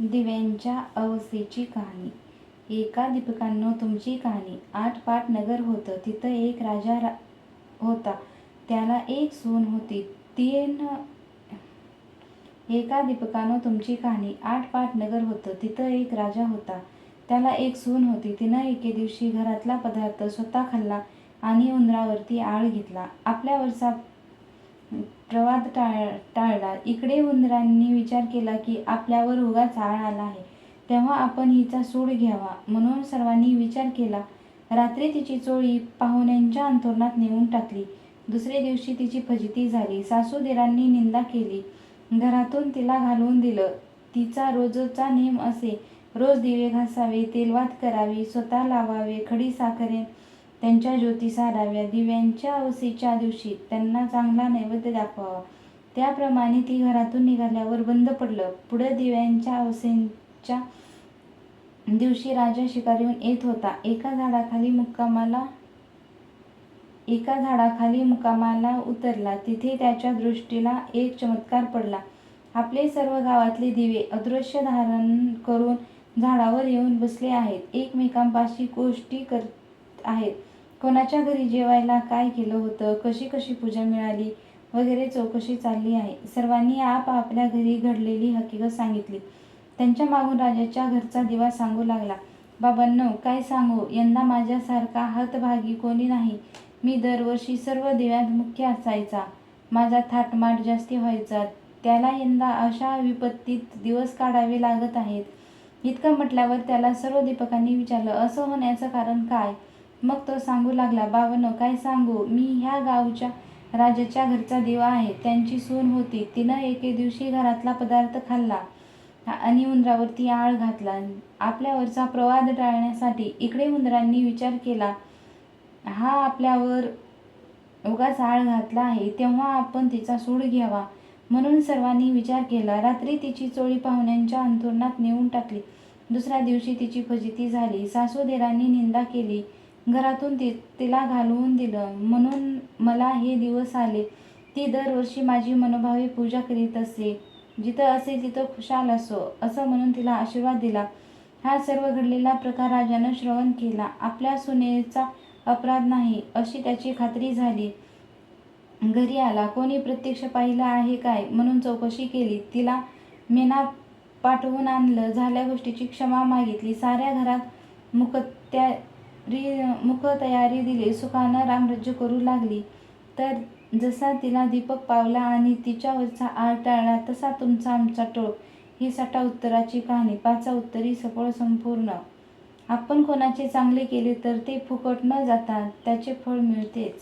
दिव्यांच्या अवसेची कहाणी. एका दीपकांनो तुमची कहाणी. आठ पाट नगर होतं. तिथं एक राजा रा होता. त्याला एक सून होती. तीन एका दीपकानं तुमची कहाणी. आठ पाट नगर होतं. तिथं एक राजा होता. त्याला एक सून होती. तिनं एके दिवशी घरातला पदार्थ स्वतः खाल्ला आणि उंदरावरती आळ घेतला. आपल्यावरचा प्रवाद टाळ टाळला. इकडे उंदरांनी विचार केला की आपल्यावर उगाच आळ आला आहे. तेव्हा आपण हिचा सूड घ्यावा. म्हणून सर्वांनी विचार केला. रात्री तिची चोळी पाहुण्यांच्या अंथरुणात नेऊन टाकली. दुसरे दिवशी तिची फजिती झाली. सासूदिरांनी निंदा केली. घरातून तिला घालवून दिलं. तिचा रोजचा नेम असे. रोज दिवे घासावे तेलवात करावी स्वतः लावावे खडी साखरे त्यांच्या ज्योती साराव्या दिव्यांच्या अवसीच्या दिवशी त्यांना चांगला नैवेद्य दाखवावा. त्याप्रमाणे ती घरातून निघाल्यावर बंद पडलं. पुढे दिव्यांच्या अवसेच्या दिवशी राजा शिकारीहून येत होता. एका झाडाखाली मुक्कामाला एका झाडाखाली मुक्कामाला उतरला. तिथे त्याच्या दृष्टीला एक चमत्कार पडला. आपले सर्व गावातले दिवे अदृश्य धारण करून झाडावर येऊन बसले आहेत. एकमेकांपाशी गोष्टी कर आहेत. कोणाच्या घरी जेवायला काय केलं होतं? कशी कशी पूजा मिळाली? वगैरे चौकशी चालली आहे. सर्वांनी आपापल्या घरी घडलेली हकीकत सांगितली. त्यांच्या मागून राजाच्या घरचा दिवा सांगू लागला. बाबांनो काय सांगू? यंदा माझ्यासारखा हातभागी कोणी नाही. मी दरवर्षी सर्व दिव्यात मुख्य असायचा. माझा थाटमाट जास्ती व्हायचा. त्याला यंदा अशा विपत्तीत दिवस काढावे लागत आहेत. इतकं म्हटल्यावर त्याला सर्व दीपकांनी विचारलं असं होण्याचं कारण काय? मग तो सांगू लागला बावनो काय सांगू? मी ह्या गावच्या राजाच्या घरचा दिवा आहे. त्यांची सून होती. तिनं एके दिवशी घरातला पदार्थ खाल्ला आणि उंदरावरती आळ घातला. आपल्यावरचा प्रवाद टाळण्यासाठी इकडे उंदरांनी विचार केला. हा आपल्यावर उगाच आळ घातला आहे. तेव्हा आपण तिचा सूड घ्यावा. म्हणून सर्वांनी विचार केला. रात्री तिची चोळी पाहुण्यांच्या अंथरुणात नेऊन टाकली. दुसऱ्या दिवशी तिची फजिती झाली. सासूदेरांनी निंदा केली. घरातून ती तिला घालवून दिलं. म्हणून मला हे दिवस आले. ती दरवर्षी माझी मनोभावी पूजा करीत असे. जिथं असे तिथं खुशाल असो असं म्हणून तिला आशीर्वाद दिला. हा सर्व घडलेला प्रकार राजानं श्रवण केला. आपल्या सुनेचा अपराध नाही अशी त्याची खात्री झाली. घरी आला. कोणी प्रत्यक्ष पाहिलं आहे काय? म्हणून चौकशी केली. तिला मेना पाठवून आणलं. झाल्या गोष्टीची क्षमा मागितली. साऱ्या घरात री मुख तयारी दिली. सुखानं रामराज्य करू लागली. तर जसा तिला दीपक पावला आणि तिच्यावरचा आळ टाळला तसा तुमचा आमचा टोळ. ही साठा उत्तराची कहाणी. पाचा उत्तरी सफळ संपूर्ण. आपण कोणाचे चांगले केले तर ते फुकट न जाता त्याचे फळ मिळतेच.